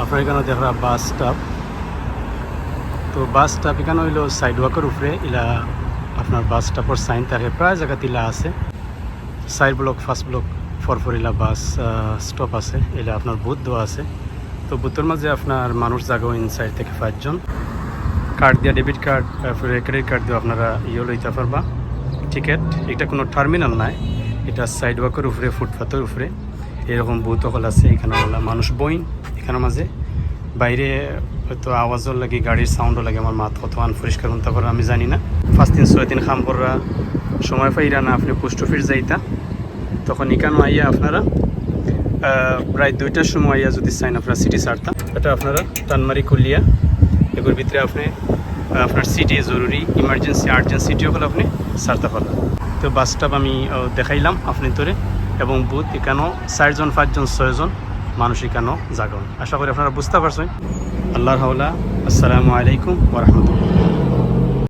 আপনার এখানে দেখা বাস স্টপ তো বাস স্টপ এখানে হইল সাইড ওয়াকের উপরে, ইলা আপনার বাস স্টপের সাইন তার প্রায় জায়গাতে ইলা আছে। সাইড ব্লক ফার্স্ট ব্লক ফরফর ইলা বাস স্টপ আছে এলা আপনার বুথ দেওয়া আছে। তো বুথের মাঝে আপনার মানুষ জাগো ইনসাইড থেকে পাঁচজন। কার্ড দিয়া ডেবিট কার্ড তারপরে ক্রেডিট কার্ড দিয়ে আপনারা ইয়ে লইতে পারবা। টিকিট এটা কোনো টার্মিনাল নাই। এটা সাইড ওয়াকের উপরে ফুটপাথের উপরে। এরকম বহুত হল আছে, এখানে হল মানুষ বইন এখানের মাঝে। বাইরে হয়তো আওয়াজও লাগে, গাড়ির সাউন্ডও লাগে, আমার মাথা কত আন পরিষ্কার হতে পারে আমি জানি না। পাঁচ দিন, ছয় দিন খাম কররা সময় পাইরা না, আপনি পোস্ট অফিস যাইতা। তখন এখানে আইয়া আপনারা প্রায় দুইটার সময় আইয়া যদি চাইন আপনারা সিটি ছাড়তাম এটা আপনারা টানমারি কুলিয়া। এগুলোর ভিতরে আপনি আপনার সিটি জরুরি ইমার্জেন্সি আর্জেন্ট সিটিও হলে আপনি সারতে পারবেন। তো বাস স্টপ আমি দেখাইলাম আপনি তোরে, এবং বুথ এখানেও চারজন, পাঁচজন, ছয়জন মানুষ এখানেও জাগন আশা করি আপনারা বুঝতে পারছেন। আল্লাহ হাওলা, আসসালামু আলাইকুম ওরহমতুল্লাহ